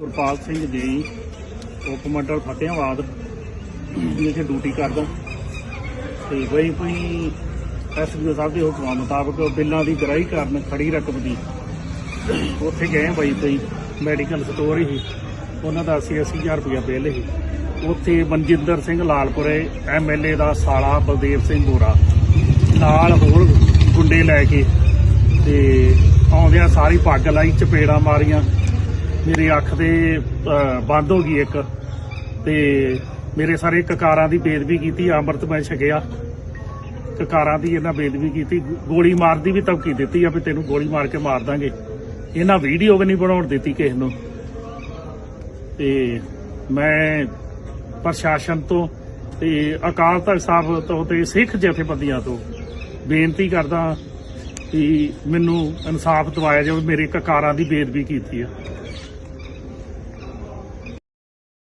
ਗੁਰਪਾਲ ਸਿੰਘ ਜੀ ਉਪ ਮੰਡਲ ਫਤਿਆਬਾਦ ਜਿੱਥੇ ਡਿਊਟੀ ਕਰਦਾ। ਤੇ ਬਈ ਕੋਈ ਐਸਪੀਓ ਸਾਹਿਬ ਦੇ ਹੁਕਮਾਂ ਮੁਤਾਬਕ ਬਿੱਲਾਂ ਦੀ ਗ੍ਰਾਹੀ ਕਰਨ ਖੜੀ ਰਕਮ ਦੀ, ਉੱਥੇ ਗਏ ਬਈ ਕੋਈ ਮੈਡੀਕਲ ਸਟੋਰ ਹੀ, ਉਹਨਾਂ ਦਾ 80 ਹਜ਼ਾਰ ਰੁਪਇਆ ਬਿੱਲ ਸੀ। ਉੱਥੇ ਮਨਜਿੰਦਰ ਸਿੰਘ ਲਾਲਪੁਰੇ ਐਮਐਲਏ ਦਾ ਸਾਲਾ ਬਲਦੇਵ ਸਿੰਘ ਗੋਰਾ ਨਾਲ ਹੋਰ ਗੁੰਡੇ ਲੈ ਕੇ, ਤੇ ਆਉਂਦਿਆਂ ਸਾਰੀ ਪੱਗ ਲਾਈ, ਚਪੇੜਾਂ ਮਾਰੀਆਂ। ਮੇਰੀ ਅੱਖ ਦੇ ਬੰਦ ਹੋ ਗਈ ਇੱਕ। ਤੇ ਮੇਰੇ ਸਾਰੇ ਕਕਾਰਾਂ ਦੀ ਬੇਦਬੀ ਕੀਤੀ, ਅੰਮ੍ਰਿਤ ਮੈਂ ਛਕਿਆ। ਕਕਾਰਾਂ ਦੀ ਇਹਨਾਂ ਬੇਦਬੀ ਕੀਤੀ ਗੋਲੀ ਮਾਰ ਦੀ ਵੀ ਧਮਕੀ ਦਿੱਤੀ ਆ ਵੀ ਤੈਨੂੰ ਗੋਲੀ ਮਾਰ ਕੇ ਮਾਰ ਦਾਂਗੇ। ਇਹਨਾਂ ਵੀਡੀਓ ਵੀ ਨਹੀਂ ਬਣਾਉਣ ਦਿੱਤੀ ਕਿਸੇ ਨੂੰ। ਤੇ ਮੈਂ ਪ੍ਰਸ਼ਾਸਨ ਤੋਂ ਤੇ ਅਕਾਲ ਤਖਤ ਸਾਹਿਬ ਤੋਂ ਤੇ ਸਿੱਖ ਜਥੇਬੰਦੀਆਂ ਤੋਂ ਬੇਨਤੀ ਕਰਦਾ ਕਿ ਮੈਨੂੰ ਇਨਸਾਫ ਦਿਵਾਇਆ ਜਾਵੇ, ਮੇਰੇ ਕਕਾਰਾਂ ਦੀ ਬੇਦਬੀ ਕੀਤੀ ਆ।